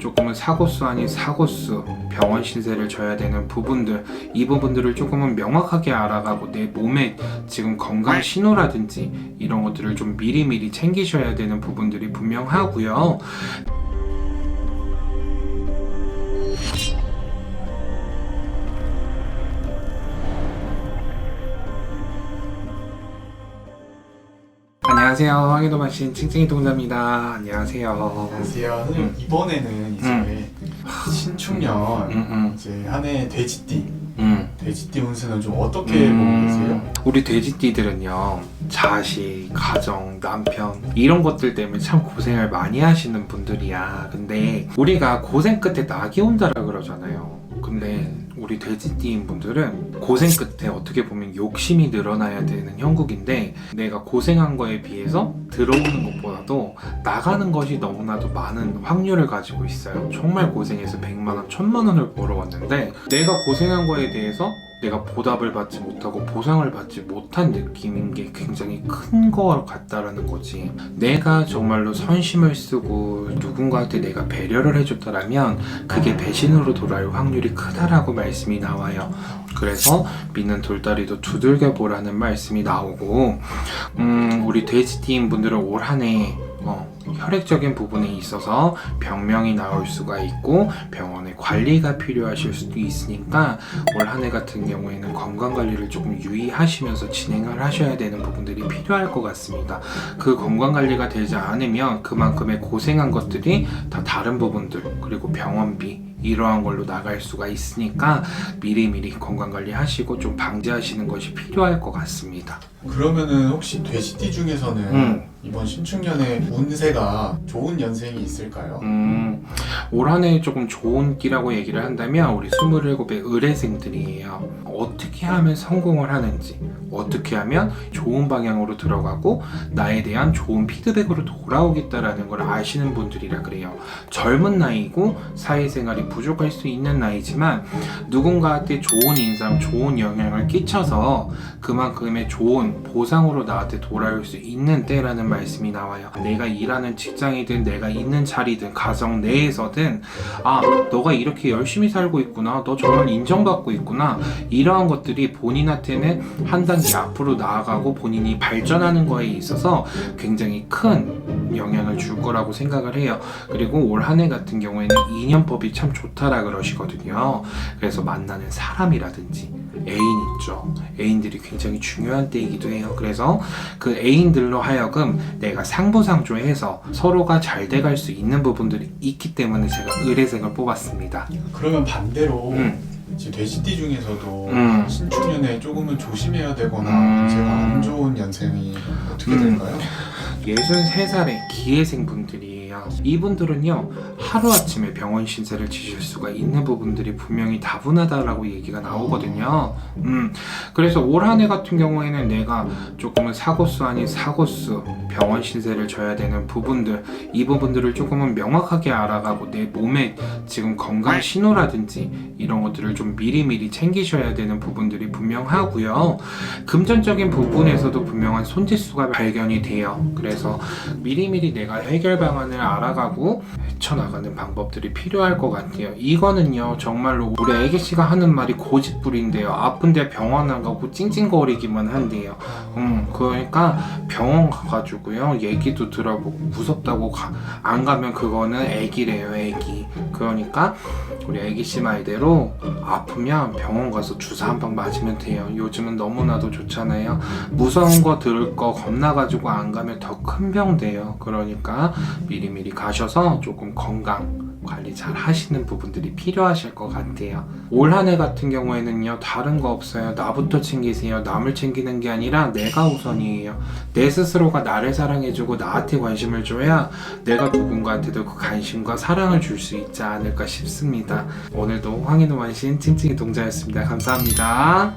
조금은 사고수 아닌 사고수 병원 신세를 져야 되는 부분들 이 부분들을 조금은 명확하게 알아가고 내 몸에 지금 건강 신호라든지 이런 것들을 좀 미리미리 챙기셔야 되는 부분들이 분명하고요. 안녕하세요. 황해도 마신 칭칭이 동자입니다. 안녕하세요. 안녕하세요. 선생님 이번에는 이제 신축년 음, 음, 이제 한 해 돼지띠 음. 돼지띠 운세는 좀 어떻게 보고 계세요? 우리 돼지띠들은요 자식, 가정, 남편 이런 것들 때문에 참 고생을 많이 하시는 분들이야 근데 우리가 고생 끝에 낙이 온다라 그러잖아요 근데 우리 돼지띠인 분들은 고생 끝에 어떻게 보면 욕심이 늘어나야 되는 형국인데 내가 고생한 거에 비해서 들어오는 것보다도 나가는 것이 너무나도 많은 확률을 가지고 있어요. 정말 고생해서 100만 원, 1000만 원을 벌어왔는데 내가 고생한 거에 대해서 내가 보답을 받지 못하고 보상을 받지 못한 느낌인 게 굉장히 큰 거 같다라는 거지. 내가 정말로 선심을 쓰고 누군가한테 내가 배려를 해줬다라면 그게 배신으로 돌아올 확률이 크다라고 말씀이 나와요. 그래서 믿는 돌다리도 두들겨 보라는 말씀이 나오고, 음, 우리 돼지띠인 분들은 올 한해 어, 혈액적인 부분에 있어서 병명이 나올 수가 있고 병원에 관리가 필요하실 수도 있으니까 올 한 해 같은 경우에는 건강 관리를 조금 유의하시면서 진행을 하셔야 되는 부분들이 필요할 것 같습니다. 그 건강 관리가 되지 않으면 그만큼의 고생한 것들이 다 다른 부분들 그리고 병원비 이러한 걸로 나갈 수가 있으니까 미리미리 건강 관리 하시고 좀 방지하시는 것이 필요할 것 같습니다. 그러면은 혹시 돼지띠 중에서는 음. 이번 신축년에 운세가 좋은 연생이 있을까요? 음, 올 한해 조금 좋은 끼라고 얘기를 한다면 우리 27의 의뢰생들이에요. 어떻게 하면 성공을 하는지, 어떻게 하면 좋은 방향으로 들어가고 나에 대한 좋은 피드백으로 돌아오겠다라는 걸 아시는 분들이라 그래요. 젊은 나이고 사회생활이 부족할 수 있는 나이지만 누군가한테 좋은 인상, 좋은 영향을 끼쳐서 그만큼의 좋은 보상으로 나한테 돌아올 수 있는 때라는 말씀이 나와요. 내가 일하는 직장이든 내가 있는 자리든 가정 내에서든 아 너가 이렇게 열심히 살고 있구나. 너 정말 인정받고 있구나. 이러한 것들이 본인한테는 한 단계 앞으로 나아가고 본인이 발전하는 거에 있어서 굉장히 큰 영향을 줄 거라고 생각을 해요. 그리고 올 한 해 같은 경우에는 인연법이 참 좋다라 그러시거든요. 그래서 만나는 사람이라든지 애인 있죠. 애인들이 굉장히 중요한 때이기도 해요. 그래서 그 애인들로 하여금 내가 상부상조해서 서로가 잘 돼갈 수 있는 부분들이 있기 때문에 제가 의뢰생을 뽑았습니다. 그러면 반대로 음. 지금 돼지띠 중에서도 음. 신축년에 조금은 조심해야 되거나 음. 운세가 안 좋은 연생이 어떻게 음. 될까요? 63살의 기회생 분들이 에요. 이분들은요, 하루아침에 병원 신세를 지실 수가 있는 부분들이 분명히 다분하다라고 얘기가 나오거든요. 음, 그래서 올 한 해 같은 경우에는 내가 조금은 사고수 아닌 사고수 병원 신세를 져야 되는 부분들, 이 부분들을 조금은 명확하게 알아가고 내 몸에 지금 건강 신호라든지 이런 것들을 좀 미리미리 챙기셔야 되는 부분들이 분명하고요. 금전적인 부분에서도 분명한 손재수가 발견이 돼요. 그래서 미리미리 내가 해결 방안을 알아가고 헤쳐나가는 방법들이 필요할 것 같아요. 이거는요, 정말로 우리 애기 씨가 하는 말이 고집부린데요. 아픈데 병원 안 가고 찡찡거리기만 한대요. 음, 그러니까 병원 가가지고요, 얘기도 들어보고 무섭다고 가- 안 가면 그거는 애기래요, 애기. 그러니까 우리 애기 씨 말대로 아프면 병원 가서 주사 한 방 맞으면 돼요. 요즘은 너무나도 좋잖아요. 무서운 거 들을 거 겁나가지고 안 가면 더 큰 병 돼요. 그러니까 미리 미리 가셔서 조금 건강 관리 잘 하시는 부분들이 필요하실 것 같아요. 올 한 해 같은 경우에는요, 다른 거 없어요. 나부터 챙기세요. 남을 챙기는 게 아니라 내가 우선이에요. 내 스스로가 나를 사랑해주고 나한테 관심을 줘야 내가 누군가한테도 그 관심과 사랑을 줄 수 있지 않을까 싶습니다. 오늘도 황인호 만신 찡찡이 동자였습니다. 감사합니다.